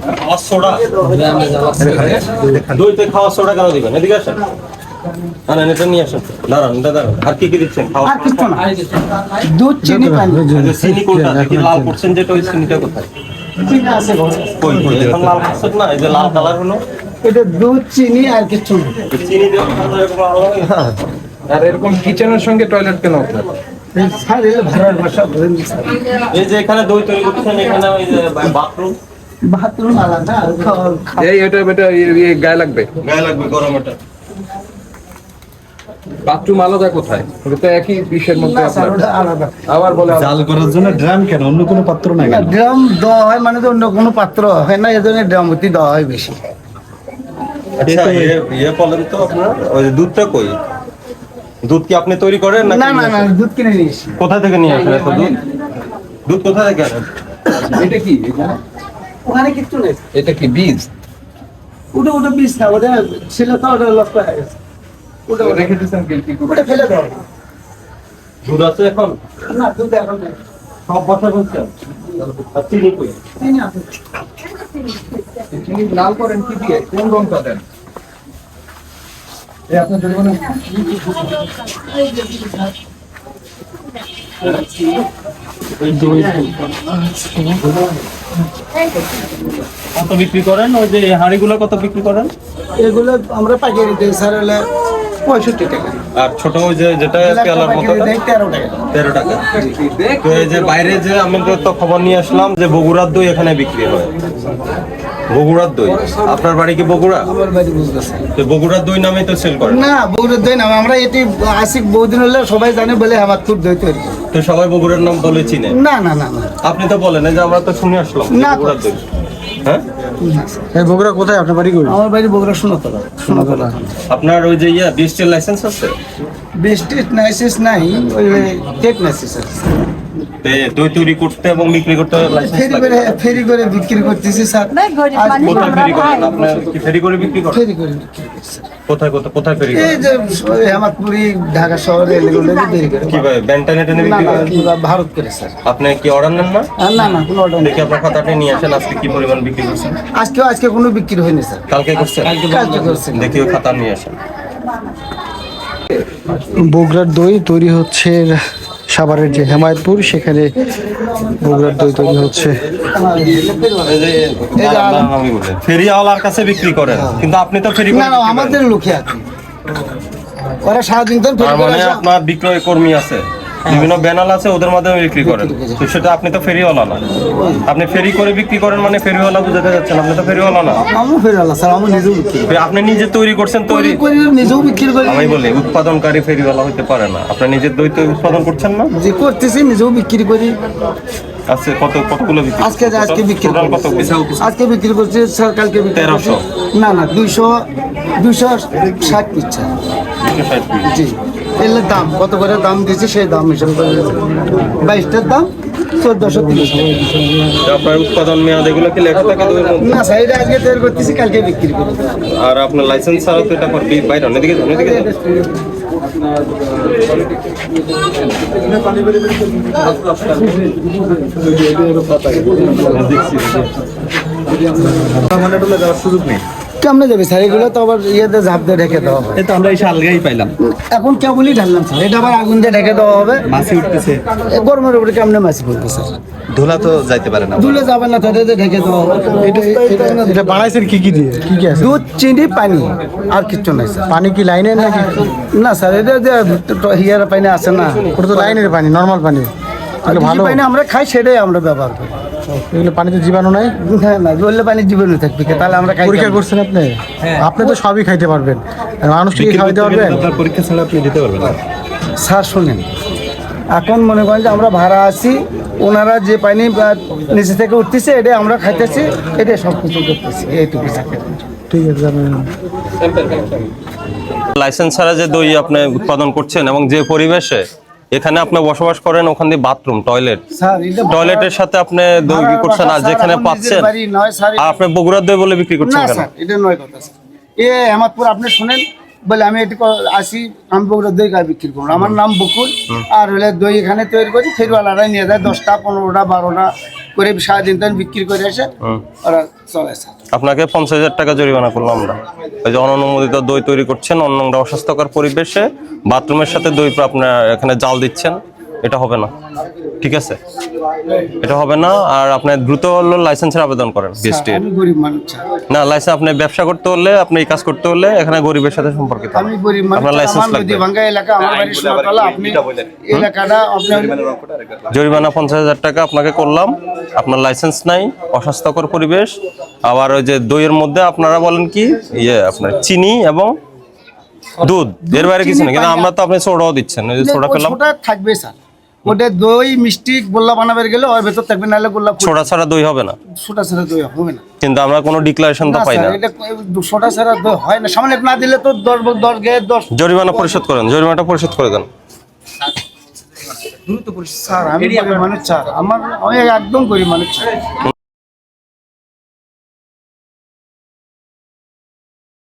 খাওয়ার সোডা। দইতে খাওয়ার সোডা কেন দিবেন? এদিকে আসেন। না না এটা নিয়ে আসেন। দাঁড়ান দাঁড়ান। আর কি কি দিচ্ছেন? খাওয়ার আর কিছু না। দুধ চিনি পানি। চিনি কোনটা? দেখি লাল করছেন যেটা ওই চিনিটা কোথায়? চিনি আছে ঘরে। কই কই এখন লাল করছেন না? এই যে লাল কালার হলো। এটা দুধ চিনি আর কিছু না। চিনি? আর এরকম কিচেনের সঙ্গে টয়লেট কেন আপনার? এই যে এখানে দই তৈরি করছেন এখানে ওই যে বাথরুম বাথরুম আলাদা আর খাওয়ার খাওয়া। এই এটা এটা গায়ে লাগবে। গায়ে লাগবে গরম এটা। বাথরুম আলাদা কোথায়? ওটা তো একই বিষয়ের মধ্যে না স্যার আপনার ওটা আলাদা। আবার বলে জাল করার জন্য ড্রাম কেন? অন্য কোনো পাত্র নাই ড্রাম দেওয়া হয় মানে তো অন্য কোনো পাত্র হয় না এই জন্য ড্রাম অতি দেওয়া হয় বেশি। আচ্ছা ইয়ে বলেন তো আপনার? ওই দুধটা কই? দুধ কি আপনি তৈরি করেন না না না দুধ কিনে নিয়েছি কোথা থেকে নিয়ে আসেন এত দুধ? দুধ কোথা থেকে আনেন? এটা কি? ওখানে কিচ্ছু নেই। এটা কি বীজ? ওটা ওটা বিষ না ওটা ছিল তো ওটা লক্ষ্য হয়ে গেছে। ওটা রেখে দিচ্ছেন কি কি ওটা ফেলে দাও। দুধ আছে এখন? না দুধ এখন নেই। সব বসা বলছেন আর চিনি কই? চিনি আছে। চিনি লাল করেন কি দিয়ে? কোন রংটা দেন? এই আপনার যদি মনে কত বিক্রি করেন? ওই যে হাঁড়িগুলো কত বিক্রি করেন? এগুলো আমরা পাইকারি দিই, স্যার, হলে পঁয়ষট্টি টাকা। আর ছোট ওই যে যেটা পেয়ালার মতো তেরো টাকা। তো এই যে বাইরে যে আমাদের তো খবর নিয়ে আসলাম যে বগুড়ার দই এখানে বিক্রি হয়। বগুড়ার দই। আপনার বাড়ি কি বগুড়া? তো বগুড়ার দই নামে তো সেল করেন। না বগুড়ার দই না আমরা এটি আসি বহুদিন হলে সবাই জানে বলে আমার খুব দই তৈরি। তো সবাই বগুড়ার নাম বলে চিনে? না না না আপনি তো বলেন যে আমরা তো শুনে আসলাম না। বগুড়ার দই। হ্যাঁ। বগুড়া কোথায়? আপনার বাড়ি কই? আমার বাড়ি বগুড়া শোনাতলা শোনাতলা আপনার ওই যে ইয়া বিএসটি লাইসেন্স আছে? বিএসটি লাইসেন্স নাই ওই টেট লাইসেন্স আছে। দই তৈরি করতে এবং বিক্রি করতে ফেরি করে ফেরি করে বিক্রি করতেছি স্যার। কোথায় ফেরি করেন আপনার কি ফেরি করে বিক্রি করেন ফেরি করে কোথায় কোথায় কোথায় ফেরি এই যে ওই ঢাকা শহরে এগুলো ফেরি করে। কীভাবে ব্যান্টানে টেনে বিক্রি করেন? ভারত করে স্যার। আপনি কি অর্ডার নেন না? না না কোনো অর্ডার নেই। দেখি আপনার খাতাটা নিয়ে আসেন আজকে কি পরিমাণ বিক্রি করছেন আজকেও আজকে কোনো বিক্রি হয়নি স্যার। কালকে করছেন? কালকে করছি দেখি খাতা নিয়ে আসেন। বগুড়ার দই তৈরি হচ্ছে সাভারের যে হেমায়তপুর সেখানে বগুড়ার দই তৈরি হচ্ছে। ফেরিওয়ালার কাছে বিক্রি করেন কিন্তু আপনি তো ফেরি। আমাদের লোকে আছে ওরা সারাদিন তো মানে আপনার বিক্রয় কর্মী আছে বিভিন্ন ব্যানাল আছে ওদের মাধ্যমে বিক্রি করেন। তো সেটা আপনি তো ফেরিওয়ালা না। আপনি ফেরি করে বিক্রি করেন মানে ফেরিওয়ালা বুঝাতে যাচ্ছেন আপনি তো ফেরিওয়ালা না। আমি ফেরালা স্যার আমি নিজেও বিক্রি আপনি নিজে তৈরি করছেন তৈরি করে নিজেও বিক্রি করি। আমি বলি উৎপাদনকারী ফেরিওয়ালা হতে পারে না। আপনি নিজের দই তো উৎপাদন করছেন না? যে করতেছি নিজেও বিক্রি করি। আজকে কত কতগুলো বিক্রি আজকে আজকে বিক্রি কত আজকে বিক্রি করছি স্যার কালকে বিক্রি করছি। না না দুইশো দুইশো ষাট পিচ্ছা। ষাট জি। এর দাম কত করে দাম দিয়েছি সেই দাম হিসাব করে বাইশটার দাম চোদ্দশো তিরিশ। আপনার উৎপাদন মেয়াদ এগুলো কি লেখা থাকে না স্যার এটা আজকে তৈরি করতেছি কালকে বিক্রি করি আর আপনার লাইসেন্স ছাড়া তো এটা করবি বাইরে অন্য দিকে অন্য দিকে সুযোগ নেই। কেমনে যাবে স্যার? এগুলো তো আবার ইয়েতে ঝাঁপ দিয়ে ঢেকে দেওয়া হবে। এই তো আমরা এসে আলগাই পাইলাম। এখন কেবলই ঢাললাম স্যার। এটা আবার আগুন দিয়ে ঢেকে দেওয়া হবে। মাছি উঠতেছে। গরমের উপরে কেমনে মাছি পড়বে স্যার? ধুলা তো যাইতে পারে না। দুলে যাবে না তাদের ঢেকে দেওয়া হবে। এটা এটা বানাইছেন কি কি দিয়ে? কি কি আছে? দুধ চিনি পানি। আর কিচ্ছু নাই স্যার। পানি কি লাইনের নাকি? না স্যার এটা যে হিয়ার পানি আছে না ওটা তো লাইনের পানি নর্মাল পানি। ভালো। পানি আমরা খাই সেটাই আমরা ব্যবহার করি। এগুলো পানিতে জীবাণু নাই? হ্যাঁ না বললে পানি জীবনে থাকবে তাহলে আমরা খাই পরীক্ষা করছেন আপনি? আপনি তো সবই খাইতে পারবেন। মানুষকে কি খাওয়াইতে পারবেন? পরীক্ষা ছাড়া আপনি দিতে পারবেন না। স্যার শুনেন। এখন মনে করেন যে আমরা ভাড়া আছি ওনারা যে পানি বা নিচে থেকে উঠতেছে এটাই আমরা খাইতেছি এটাই সব কিছু করতেছি এইটুকু ঠিক আছে লাইসেন্স ছাড়া যে দই আপনি উৎপাদন করছেন এবং যে পরিবেশে এখানে আপনি বসবাস করেন ওখান দিয়ে বাথরুম টয়লেট টয়লেটের সাথে আপনি দই বিক্রি করছেন আর যেখানে পাচ্ছেন আর আপনি বগুড়ার দই বলে বিক্রি করছেন কেন? এটা নয় কথা স্যার। এ হেমাদপুর আপনি শুনেন বলে আমি এটি আসি আমি বগুড়া দই গায়ে বিক্রি করব আমার নাম বকুল আর হলে দই এখানে তৈরি করি ফেরওয়ালারা নিয়ে যায় দশটা পনেরোটা বারোটা করে সারাদিন তখন বিক্রি করে এসে ওরা চলে আসে। আপনাকে পঞ্চাশ হাজার টাকা জরিমানা করলাম আমরা। ওই যে অননুমোদিত দই তৈরি করছেন অন্য অস্বাস্থ্যকর পরিবেশে বাথরুমের সাথে দই আপনার এখানে জাল দিচ্ছেন। এটা হবে না। ঠিক আছে? এটা হবে না আর আপনি দ্রুত হলো লাইসেন্সের আবেদন করেন বিএসটি আমি গরিব মানুষ না লাইসেন্স আপনি ব্যবসা করতে হলে আপনি এই কাজ করতে হলে এখানে গরিবের সাথে সম্পর্কিত। আমি গরিব মানুষ আপনার লাইসেন্স লাগবে। এলাকা আমার বাড়ি সোনাতলা আপনি এলাকাটা আপনার জরিমানা পঞ্চাশ হাজার টাকা আপনাকে করলাম। আপনার লাইসেন্স নাই অস্বাস্থ্যকর পরিবেশ। আবার ওই যে দইয়ের মধ্যে আপনারা বলেন কি ইয়ে আপনার চিনি এবং দুধ। এর বাইরে কিছু না কিন্তু আমরা তো আপনি সোডাও দিচ্ছেন ওই যে সোডা পেলাম ওটা থাকবে স্যার। ওটা দই মিষ্টি গোল্লা বানাবার গেলে ওর ভেতর থাকবে নাহলে গোল্লা ছোটা ছাড়া দই হবে না? ছোটা ছাড়া দই হবে না। কিন্তু আমরা কোনো ডিক্লারেশন তো পাই না। এটা ছোটা ছাড়া দই হয় না। সামনে না দিলে তো দশ দশ গে দশ জরিমানা পরিশোধ করেন জরিমানাটা পরিশোধ করে দেন। স্যার আমি মানে স্যার আমার আমি একদম গরিব মানুষ।